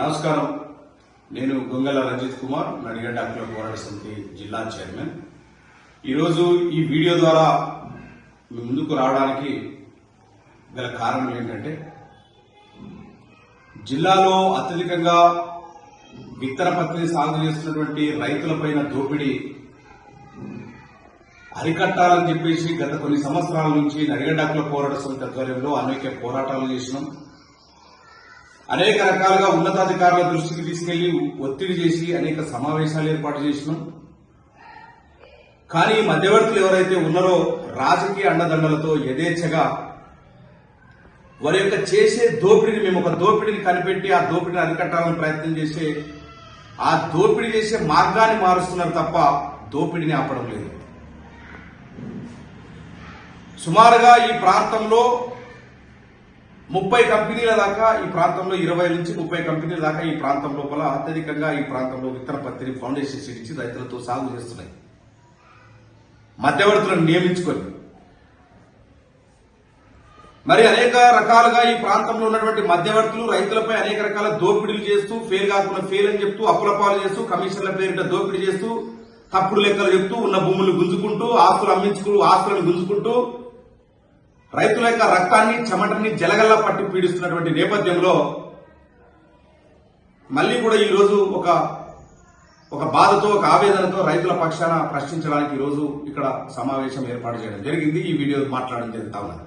నమస్కారం. నేను గొంగల రంజిత్ కుమార్ నడిగడ్డ అఖిల పోరాట సమితి జిల్లా చైర్మన్. ఈరోజు ఈ వీడియో ద్వారా ముందుకు రావడానికి గల కారణం ఏంటంటే జిల్లాలో అత్యధికంగా విత్తన పత్తిని సాగు చేస్తున్నటువంటి రైతులపైన దోపిడీ అరికట్టాలని చెప్పేసి గత కొన్ని సంవత్సరాల నుంచి నడిగడ్డాకుల పోరాట సమితి ఆధ్వర్యంలో అనేక పోరాటాలు చేసినాం. అనేక రకాలుగా ఉన్నతాధికారుల దృష్టికి తీసుకెళ్ళి ఒత్తిడి చేసి అనేక సమావేశాలు ఏర్పాటు చేసినాం. కానీ మధ్యవర్తులు ఎవరైతే ఉన్నారో రాజకీయ అండదండలతో యథేచ్ఛగా వారి యొక్క చేసే దోపిడీని మేము ఒక దోపిడీని కనిపెట్టి ఆ దోపిడీని అరికట్టాలని ప్రయత్నం చేసే ఆ దోపిడీ చేసే మార్గాన్ని మారుస్తున్నారు తప్ప దోపిడీని ఆపడం లేదు. సుమారుగా ఈ ప్రాంతంలో ముప్పై కంపెనీల దాకా ఈ ప్రాంతంలో ఇరవై నుంచి ముప్పై కంపెనీల దాకా ఈ ప్రాంతం లోపల అత్యధికంగా ఈ ప్రాంతంలో విత్తన పత్తిని ఫౌండేషన్ సీడ్ ఇచ్చి రైతులతో సాగు చేస్తున్నాయి. మధ్యవర్తులను నియమించుకొని. మరి అనేక రకాలుగా ఈ ప్రాంతంలో ఉన్నటువంటి మధ్యవర్తులు రైతులపై అనేక రకాల దోపిడీలు చేస్తూ ఫెయిల్ కాకుండా ఫెయిల్ అని చెప్తూ అప్పుల పాలు చేస్తూ కమిషన్ల పేరిట దోపిడీ చేస్తూ తప్పుడు లెక్కలు చెప్తూ ఉన్న భూములు గుంజుకుంటూ ఆస్తులు అమ్మించుకుంటూ ఆస్తులను గుంజుకుంటూ రైతుల యొక్క రక్తాన్ని చెమటని జలగల్లా పట్టి పీడిస్తున్నటువంటి నేపథ్యంలో మళ్ళీ కూడా ఈ రోజు ఒక ఒక బాధతో ఒక ఆవేదనతో రైతుల పక్షాన ప్రశ్నించడానికి ఈరోజు రోజు ఇక్కడ సమావేశం ఏర్పాటు చేయడం జరిగింది. ఈ వీడియో మాట్లాడడం జరుగుతా ఉన్నది.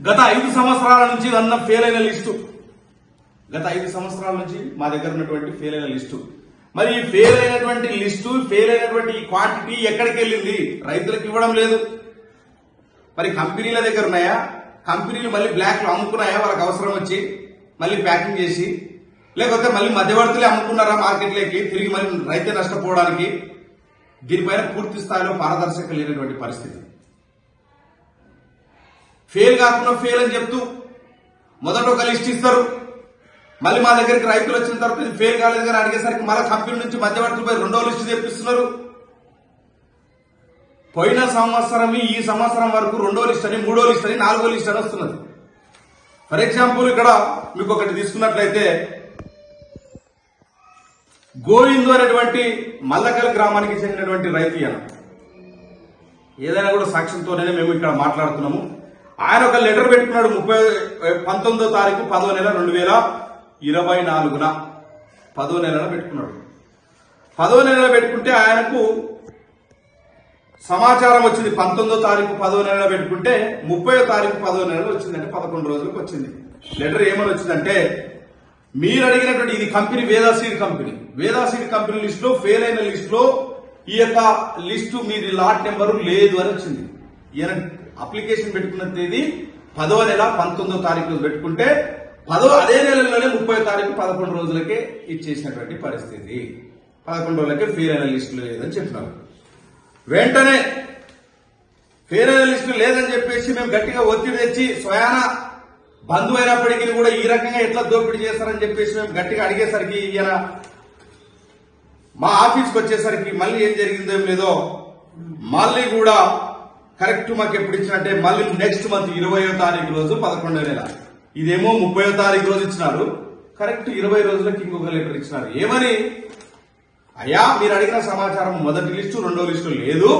గత ఐదు సంవత్సరాల నుంచి అన్న ఫెయిల్ అయిన లిస్టు. గత ఐదు సంవత్సరాల నుంచి మా దగ్గర ఉన్నటువంటి ఫెయిల్ అయిన లిస్టు. మరి ఈ ఫెయిల్ అయినటువంటి లిస్టు ఫెయిల్ అయినటువంటి ఈ క్వాంటిటీ ఎక్కడికి వెళ్ళింది? రైతులకు ఇవ్వడం లేదు. మరి కంపెనీల దగ్గర ఉన్నాయా? కంపెనీలు మళ్ళీ బ్లాక్లో అమ్ముకున్నాయా? వాళ్ళకి అవసరం వచ్చి మళ్ళీ ప్యాకింగ్ చేసి లేకపోతే మళ్ళీ మధ్యవర్తులే అమ్ముకున్నారా మార్కెట్లోకి? తిరిగి మళ్ళీ రైతే నష్టపోవడానికి దీనిపైన పూర్తి స్థాయిలో పారదర్శక లేనటువంటి పరిస్థితి. ఫెయిల్ కాకుండా ఫెయిల్ అని చెప్తూ మొదట ఒక లిస్ట్ ఇస్తారు. మళ్ళీ మా దగ్గరికి రైతులు వచ్చిన తర్వాత ఫెయిల్ కాలేదు కానీ అడిగేసరికి మళ్ళీ కంపెనీ నుంచి మధ్యవర్తులపై రెండో లిస్టు తెప్పిస్తున్నారు. పోయిన సంవత్సరం ఈ సంవత్సరం వరకు రెండో లిస్ట్ అని మూడో లిస్ట్ అని నాలుగో లిస్ట్ అని వస్తున్నది. ఫర్ ఎగ్జాంపుల్ ఇక్కడ మీకు ఒకటి తీసుకున్నట్లయితే గోవిందు అనేటువంటి మల్లకల్ గ్రామానికి చెందినటువంటి రైతు ఈయన. ఏదైనా కూడా సాక్ష్యంతోనే మేము ఇక్కడ మాట్లాడుతున్నాము. ఆయన ఒక లెటర్ పెట్టుకున్నాడు ముప్పై పంతొమ్మిదో తారీఖు పదో నెల రెండు వేల ఇరవై నాలుగున. పదో నెలలో పెట్టుకున్నాడు. పదో నెలలో పెట్టుకుంటే ఆయనకు సమాచారం వచ్చింది పంతొమ్మిదో తారీఖు పదో నెలలో పెట్టుకుంటే ముప్పై తారీఖు పదో నెలలో వచ్చిందంటే పదకొండు రోజులకు వచ్చింది. లెటర్ ఏమని వచ్చిందంటే మీరు అడిగినటువంటి ఇది company Vedaseed company. Vedaseed company లిస్ట్లో ఫెయిల్ అయిన లిస్ట్లో ఈ యొక్క లిస్టు మీది లాట్ నెంబరు లేదు అని వచ్చింది. ఈయన అప్లికేషన్ పెట్టుకున్న తేదీ పదవ నెల పంతొమ్మిదో తారీఖు రోజు పెట్టుకుంటే పదవ అదే నెలలోనే ముప్పై తారీఖు పదకొండు రోజులకే ఇచ్చేసినటువంటి పరిస్థితి. పదకొండు రోజులకే ఫెయిల్ అయిన లిస్టు లేదని చెప్పినారు. వెంటనే ఫెయిల్ లిస్టు లేదని చెప్పేసి మేము గట్టిగా ఒత్తిడి తెచ్చి స్వయాన బంధువు అయినప్పటికీ కూడా ఈ రకంగా ఎట్లా దోపిడీ చేస్తారని చెప్పేసి మేము గట్టిగా అడిగేసరికి ఈయన మా ఆఫీస్కి వచ్చేసరికి మళ్ళీ ఏం జరిగిందో ఏం లేదో మళ్ళీ కూడా కరెక్ట్ మాకు ఎప్పుడు ఇచ్చినట్టే మళ్ళీ నెక్స్ట్ మంత్ ఇరవయో తారీఖు రోజు పదకొండో నెల. ఇదేమో ముప్పయో తారీఖు రోజు ఇచ్చినారు. కరెక్ట్ ఇరవై రోజులకి ఇంకొక లెటర్ ఇచ్చినారు. ఏమని? అయ్యా మీరు అడిగిన సమాచారం మొదటి లిస్టు రెండో లిస్టు లేదు.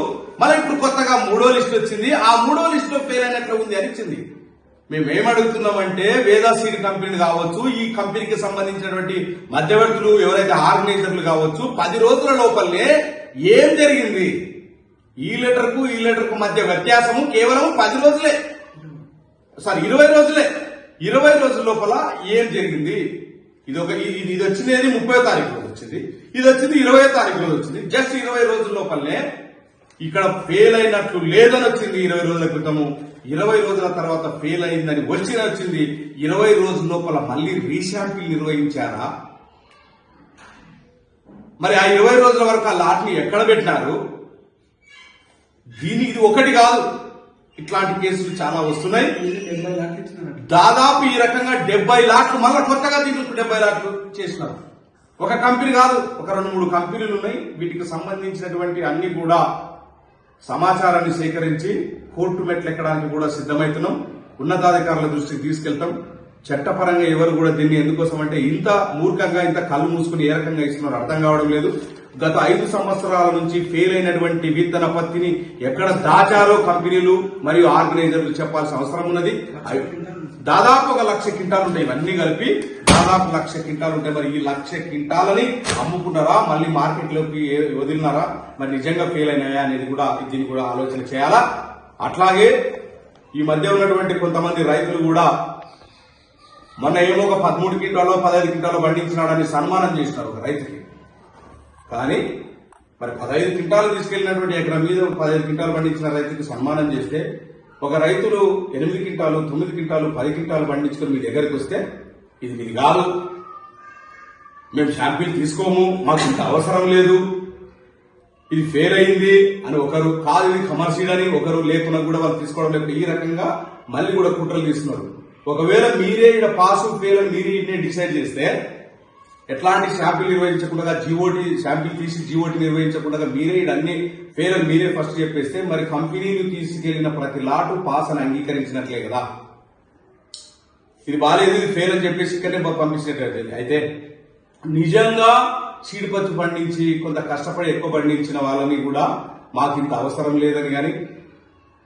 మళ్ళీ ఇప్పుడు కొత్తగా మూడో లిస్టు వచ్చింది. ఆ మూడో లిస్టులో ఫెయిల్ అయినట్లు ఉంది అనిచ్చింది మేమేం మేము ఏం అడుగుతున్నామంటే వేదా సీడ్ కంపెనీ కావచ్చు ఈ కంపెనీకి సంబంధించినటువంటి మధ్యవర్తులు ఎవరైతే ఆర్గనైజర్లు కావచ్చు పది రోజుల లోపలనే ఏం జరిగింది? ఈ లెటర్కు ఈ లెటర్కు మధ్య వ్యత్యాసము కేవలం పది రోజులే. సారీ ఇరవై రోజులే. ఇరవై రోజుల లోపల ఏం జరిగింది? ఇది ఒక ఇది వచ్చింది ముప్పై తారీఖు రోజు వచ్చింది. ఇది వచ్చింది ఇరవై తారీఖు రోజు వచ్చింది. జస్ట్ ఇరవై రోజుల లోపలనే ఇక్కడ ఫెయిల్ అయినట్లు లేదని వచ్చింది ఇరవై రోజుల క్రితము. ఇరవై రోజుల తర్వాత ఫెయిల్ అయిందని వచ్చిన వచ్చింది. ఇరవై రోజుల లోపల మళ్ళీ రీషాంపిల్ నిర్వహించారా? మరి ఆ ఇరవై రోజుల వరకు ఆ లాట్ని ఎక్కడ పెట్టినారు? దీనికి ఇది ఒకటి కాదు. ఇట్లాంటి కేసులు చాలా వస్తున్నాయి. దాదాపు ఈ రకంగా డెబ్బై లాట్లు మళ్ళీ కొత్తగా దీనికి డెబ్బై లాట్లు చేసినారు. ఒక కంపెనీ కాదు ఒక రెండు మూడు కంపెనీలు ఉన్నాయి. వీటికి సంబంధించినటువంటి అన్ని కూడా సమాచారాన్ని సేకరించి కోర్టు మెట్లు ఎక్కడానికి కూడా సిద్ధమవుతున్నాం ఉన్నతాధికారుల దృష్టికి తీసుకెళ్తాం. చట్టపరంగా ఎవరు కూడా దీన్ని ఎందుకోసం అంటే ఇంత మూర్ఖంగా ఇంత కళ్ళు మూసుకుని ఏ రకంగా ఇస్తున్నారో అర్థం కావడం లేదు. గత ఐదు సంవత్సరాల నుంచి ఫెయిల్ అయినటువంటి విత్తన పత్తిని ఎక్కడ దాచారో కంపెనీలు మరియు ఆర్గనైజర్లు చెప్పాల్సిన అవసరం ఉన్నది. దాదాపు ఒక లక్ష క్వింటాలు ఉంటాయి. ఇవన్నీ కలిపి దాదాపు లక్ష క్వింటాలు ఉంటాయి. మరి ఈ లక్ష క్వింటాలని అమ్ముకున్నారా? మళ్ళీ మార్కెట్లోకి వదిలినారా? మరి నిజంగా ఫెయిల్ అయినాయా అనేది కూడా దీన్ని కూడా ఆలోచన చేయాలా? అట్లాగే ఈ మధ్య ఉన్నటువంటి కొంతమంది రైతులు కూడా మొన్న ఏమో ఒక పదమూడు క్వింటాలో పదహైదు క్వింటాలో పండించినాడని సన్మానం చేసినారు ఒక రైతుకి. కానీ మరి పదహైదు క్వింటాలు తీసుకెళ్ళినటువంటి ఎకరం మీద పదహైదు క్వింటాలు పండించిన రైతుకి సన్మానం చేస్తే ఒక రైతులు ఎనిమిది క్వింటాలు తొమ్మిది క్వింటాలు పది క్వింటాలు పండించుకుని మీ దగ్గరికి వస్తే ఇది మీది కాదు. మేము షాంపిల్ తీసుకోము మాకు ఇంత అవసరం లేదు. ఇది ఫెయిల్ అయింది అని ఒకరు కాదు ఇది కమర్షియల్ అని ఒకరు లేకున్నా కూడా వాళ్ళు తీసుకోవడం లేకుండా ఈ రకంగా మళ్ళీ కూడా కుట్రలు తీస్తున్నారు ఒకవేళ మీరే ఇక్కడ పాస్ ఫెయిల్ అని మీరే ఇట్నే డిసైడ్ చేస్తే ఎట్లాంటి శాంపిల్ నిర్వహించకుండా జీఓటీ శాంపిల్ తీసి జీఓటీ నిర్వహించకుండా మీరే ఇవన్నీ అన్ని ఫెయిల్ అని మీరే ఫస్ట్ చెప్పేస్తే మరి కంపెనీలు తీసుకెళ్ళిన ప్రతి లాటు పాస్ అని అంగీకరించినట్లే కదా. ఇది బాగాలేదు ఇది ఫెయిల్ అని చెప్పేసి ఇక్కడనే పంపించినట్టు అయితే నిజంగా చీడిపత్తి పండించి కొంత కష్టపడి ఎక్కువ పండించిన వాళ్ళని కూడా మాకు ఇంత అవసరం లేదని కానీ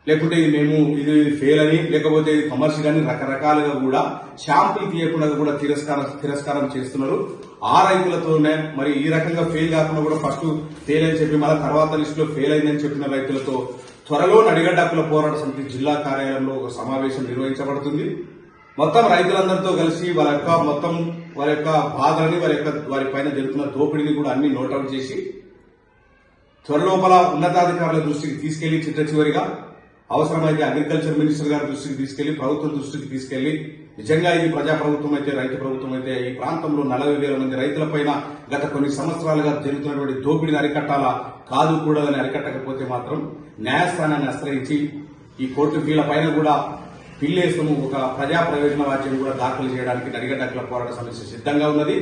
లేకుంటే ఇది మేము ఇది ఫెయిల్ అని లేకపోతే ఇది కమర్షియల్ అని రకరకాలుగా కూడా శాంపుల్ తీయకుండా కూడా తిరస్కారం తిరస్కారం చేస్తున్నారు. ఆ రైతులతోనే మరి ఈ రకంగా ఫెయిల్ కాకుండా కూడా ఫస్ట్ ఫెయిల్ అని చెప్పి మళ్ళీ తర్వాత లిస్ట్లో ఫెయిల్ అయిందని చెప్పిన రైతులతో త్వరలో నడిగడ్డ పోరాట సమితి జిల్లా కార్యాలయంలో ఒక సమావేశం నిర్వహించబడుతుంది. మొత్తం రైతులందరితో కలిసి వాళ్ళ యొక్క మొత్తం వారి యొక్క బాధలని వారి యొక్క వారి పైన జరుగుతున్న దోపిడీని కూడా అన్ని నోటౌట్ చేసి త్వరలోపల ఉన్నతాధికారుల దృష్టికి తీసుకెళ్ళి చిట్ట చివరిగా అవసరమైతే అగ్రికల్చర్ మినిస్టర్ గారి దృష్టికి తీసుకెళ్ళి ప్రభుత్వం దృష్టికి తీసుకెళ్ళి నిజంగా ఇది ప్రజా ప్రభుత్వం అయితే రైతు ప్రభుత్వం అయితే ఈ ప్రాంతంలో నలభై వేల మంది రైతులపైన గత కొన్ని సంవత్సరాలుగా జరుగుతున్నటువంటి దోపిడీని అరికట్టాలా? కాదు కూడదని అరికట్టకపోతే మాత్రం న్యాయస్థానాన్ని ఆశ్రయించి ఈ కోర్టు ఫీల పైన కూడా పిల్లేసును ఒక ప్రజా ప్రయోజన వాచ్యం కూడా దాఖలు చేయడానికి నడిగడ్డకుల పోరాట సమస్య సిద్ధంగా ఉన్నది.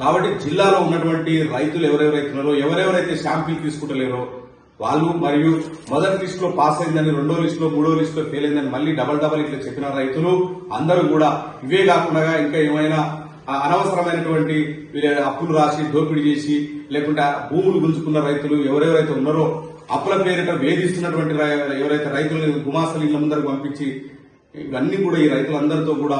కాబట్టి జిల్లాలో ఉన్నటువంటి రైతులు ఎవరెవరైతున్నారో ఎవరెవరైతే శాంపిల్ తీసుకుంటలేరో వాళ్ళు మరియు మొదటి లిస్ట్లో పాస్ అయిందని రెండో లిస్ట్లో మూడో లిస్ట్లో ఫెయిల్ అయిందని మళ్ళీ డబల్ డబల్ ఇట్లా చెప్పిన రైతులు అందరూ కూడా ఇవే కాకుండా ఇంకా ఏమైనా అనవసరమైనటువంటి వీళ్ళ అప్పులు రాసి దోపిడీ చేసి లేకుంటే భూములు గుంజుకున్న రైతులు ఎవరెవరైతే ఉన్నారో అప్పుల పేరిట వేధిస్తున్నటువంటి ఎవరైతే రైతులను గుమాసలు ఇళ్ళ ముందరకు పంపించి ఇవన్నీ కూడా ఈ రైతులందరితో కూడా